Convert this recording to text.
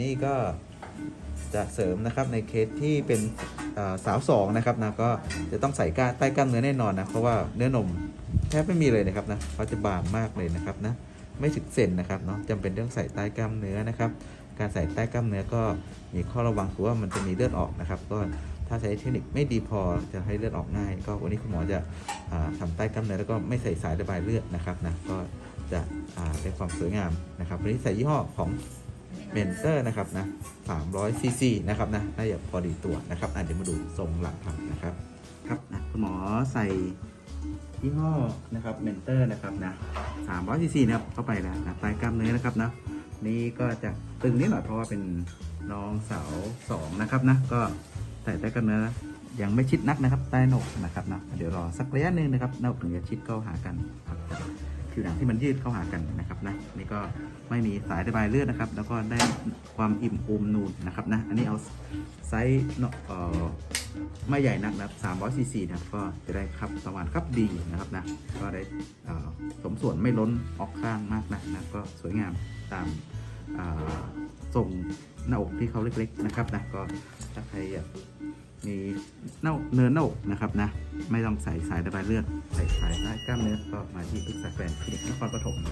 นี่ก็จะเสริมนะครับในเคสที่เป็นสาวสองนะครับนะก็จะต้องใส่ก้าใต้กล้ามเนื้อแน่นอนนะเพราะว่าเนื้อนมแทบไม่มีเลยนะครับนะเขาจะบางมากเลยนะครับนะไม่ถึงเซนนะครับเนาะจำเป็นต้องใส่ใต้กล้ามเนื้อนะครับ การใส่ใต้กล้ามเนื้อก็มีข้อระวังคือว่ามันจะมีเลือดออกนะครับ ก็ถ้าใช้เทคนิคไม่ดีพอจะให้เลือดออกง่าย ก็วันนี้คุณหมอจะอ่าทำใต้กล้ามเนื้อแล้วก็ไม่ใส่สายระบายเลือดนะครับนะก็จะได้ความสวยงามนะครับวันนี้ใส่ยี่ห้อของ เมนเตอร์นะครับนะ300ซีซีนะครับนะน่าจะพอดีตัวนะครับอะเดี๋ยวมาดูทรงหลังทำนะครับครับนะคุณหมอใส่ยี่ห้อนะครับเมนเตอร์นะครับนะ300ซีซีนะครับเข้าไปแล้วนะใต้กล้ามเนื้อนะครับนะนี่ก็จะตึงนิดหน่อยเพราะว่าเป็นน้องสาวสองนะครับนะก็ใส่ใต้กล้ามเนื้อยังไม่ชิดนักนะครับใต้หนกนะครับนะเดี๋ยวรอสักระยะหนึ่งนะครับหน้าอกถึงจะชิดเข้าหากันครับ ผิวหนังที่มันยืดเข้าหากันนะครับนะนี่ก็ไม่มีสายระบายเลือดนะครับ แล้วก็ได้ความอิ่มอมนูนนะครับนะอันนี้เอาไซส์เนาะเอ่อไม่ใหญ่นักนะครับ300ซีซีนะครับก็จะได้ครับประมาณครับดีนะครับนะก็ได้สมส่วนไม่ล้นออกข้างมากนะนะก็สวยงามตามทรงหน้าอกที่เขาเล็กๆนะครับนะก็ถ้าใครอยากมีเน่าเนินหน้าอกนะครับนะไม่ต้องใส่สายระบายเลือดใส่สายใต้กล้ามเนื้อก็มาที่ปรึก ษาแ